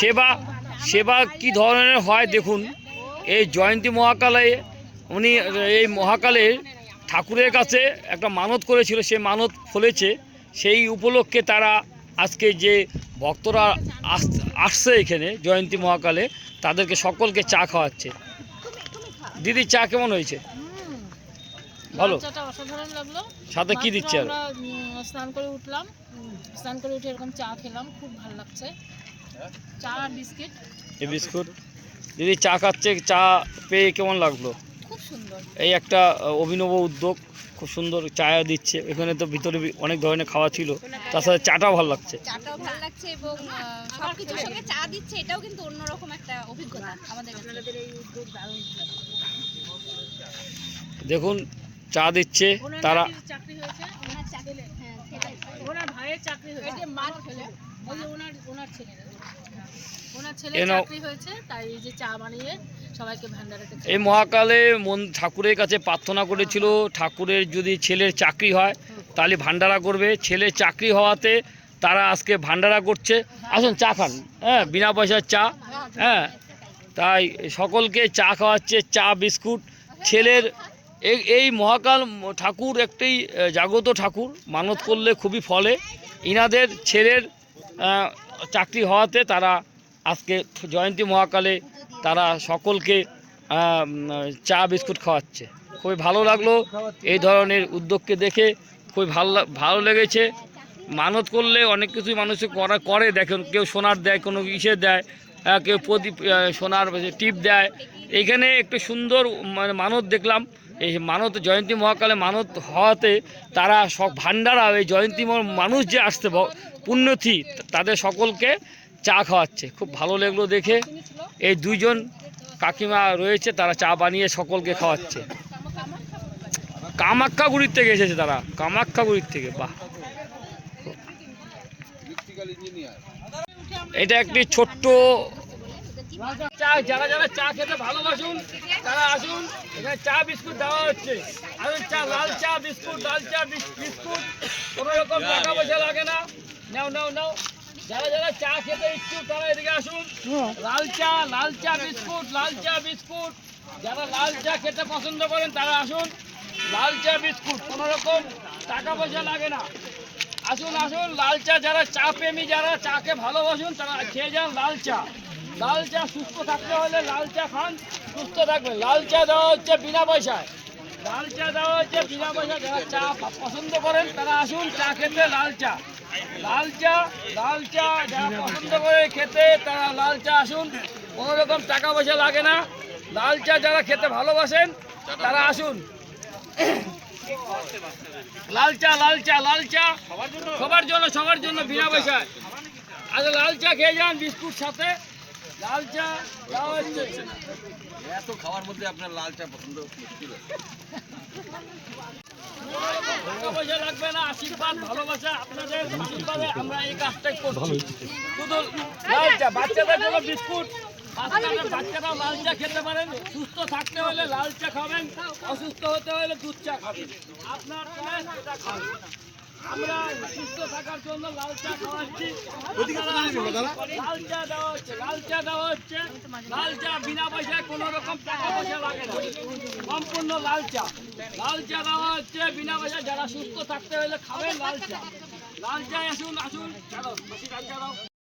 সেবা সেবা কি ধরনের হয় দেখুন এই জয়ন্তী মহাকালে উনি এই মহাকালে ঠাকুরের কাছে একটা মানত করেছিল সে মানত ফলেছে সেই উপলক্ষে তারা আজকে যে ভক্তরা আস- আসছে এখানে জয়ন্তী মহাকালে তাদেরকে সকলকে চা খাওয়াচ্ছে। দিদি চা কেমন হয়েছে? ভালো? সাথে কি দিচ্ছে আর? স্নান করে উঠলাম। স্নান করে উঠে এরকম চা খেলাম খুব ভালো লাগছে। চা আর বিস্কিট। এই বিস্কুট। দিদি চা খাচ্ছে চা পেয়ে কেমন লাগল? খুব সুন্দর। এই একটা অভিনব উদ্যোগ খুব সুন্দর চা দিচ্ছে। এখানে তো ভিতরে অনেক ধরনের খাওয়া ছিল। তার সাথে চাটাও ভালো লাগছে। চাটাও ভালো লাগছে এবং সব সঙ্গে চা দিচ্ছে এটাও কিন্তু অন্যরকম একটা অভিজ্ঞতা আমাদের কাছে দেখুন চা দিচ্ছে তারা চাকরি হয়েছে। ওনার চাকরি হ্যাঁ ওনার ভাইয়ের চাকরি হয়েছে। ওনার ওনার ছেলে। ওনার ছেলে চাকরি হয়েছে তাই এই যে চা বানিয়ে সবাইকে এই মহাকালে মন ঠাকুরের কাছে প্রার্থনা করেছিল ঠাকুরের যদি ছেলের চাকরি হয় তাহলে ভান্ডারা করবে। ছেলের চাকরি হওয়াতে তারা আজকে ভান্ডারা করছে। আসুন চা খান। হ্যাঁ বিনা পয়সার চা। হ্যাঁ তাই সকলকে চা খাওয়াচ্ছে চা বিস্কুট। ছেলের এই এই মহাকাল ঠাকুর একটি জাগ্রত ঠাকুর। মানত করলে খুবই ফলে। ইনাদের ছেলের চাকরি হওয়াতে তারা আজকে জয়ন্তী মহাকালে তারা সকলকে চা বিস্কুট খাওয়াচ্ছে। খুবই ভালো লাগল এই ধরনের উদ্যোগকে দেখে। খুবই ভালো ভালো লেগেছে। মানত করলে অনেক কিছুই মানুষ করা, করে। দেখেন, কেউ সোনার দেয়, কোনো ইসে দেয় কেউ প্রদীপ সোনার টিপ দেয়। এইখানে একটু সুন্দর মানে মানত দেখলাম। এই মানত, জয়ন্তী মহাকালে মানত হওয়াতে তারা সব ভান্ডারা এই জয়ন্তী মানুষ যে আসতে পুণ্যথী তাদের সকলকে চা খাওয়াচ্ছে। খুব ভালো লাগল দেখে। এই দুইজন কাকিমা রয়েছে, তারা চা বানিয়ে সকলকে খাওয়াচ্ছে। কামাখ্যাগুড়ির থেকে এসেছে তারা। কামাখ্যাগুড়ির থেকে, বাহ। এটা একটি ছোট্ট চা, যারা যারা চা খেতে ভালোবাসুন, তারা আসুন। এখানে চা বিস্কুট দেওয়া হচ্ছে। চা, লাল চা, বিস্কুট লাল চা বিস্কুট। কোনো রকম টাকা পয়সা লাগে না। নাও নাও নাও। যারা যারা চা খেতে ইচ্ছুক তারা এদিকে আসুন। লাল চা লাল চা বিস্কুট লাল চা বিস্কুট। যারা লাল চা খেতে পছন্দ করেন তারা আসুন। লাল চা বিস্কুট কোনো রকম টাকা পয়সা লাগে না। আসুন আসুন। লাল চা যারা চা প্রেমী যারা চাকে ভালোবাসুন তারা খেয়ে যান লাল চা। লাল চা সুস্থ থাকতে হলে লাল চা খান সুস্থ থাকবে লাল চা দেওয়া হচ্ছে বিনা পয়সায়। লাল চা দেওয়া হচ্ছে বিনা পয়সায় যারা চা পছন্দ করেন, তারা আসুন চা খেতে লাল চা। লাল চা লাল চা যারা পছন্দ করে খেতে, তারা লাল চা আসুন। কোনো রকম টাকা পয়সা লাগে না। লাল চা যারা খেতে ভালোবাসেন, তারা আসুন। লাল চা লাল চা লাল চা। সবার জন্য সবার জন্য বিনা পয়সায়। আচ্ছা লাল চা খেয়ে যান বিস্কুট সাথে। লাল চা দেওয়া হচ্ছে। এত খাওয়ার মধ্যে আপনার লাল চা পছন্দ ছিল পয়সা লাগবে না আশীর্বাদ ভালোবাসা আপনাদের আশীর্বাদে আমরা এই কাজটাই করছি। শুধু লাল চা বাচ্চাদের জন্য বিস্কুট বাচ্চাদের বাচ্চারা লাল চা খেতে পারেন। সুস্থ থাকতে হলে লাল চা খাবেন অসুস্থ হতে হলে দুধ চা খাবেন। আপনার এটা খাবেন। আমরা সুস্থ থাকার জন্য লাল চা খাওয়াচ্ছি লাল চা দেওয়া হচ্ছে লাল চা দেওয়া হচ্ছে। লাল চা বিনা পয়সায় কোনো রকম টাকা পয়সা লাগে না। সম্পূর্ণ লাল চা। লাল চা দেওয়া হচ্ছে বিনা পয়সায়। যারা সুস্থ থাকতে হলে খাবেন লাল চা। লাল চা আসুন আসুন। চলো বেশি লাল চা দাও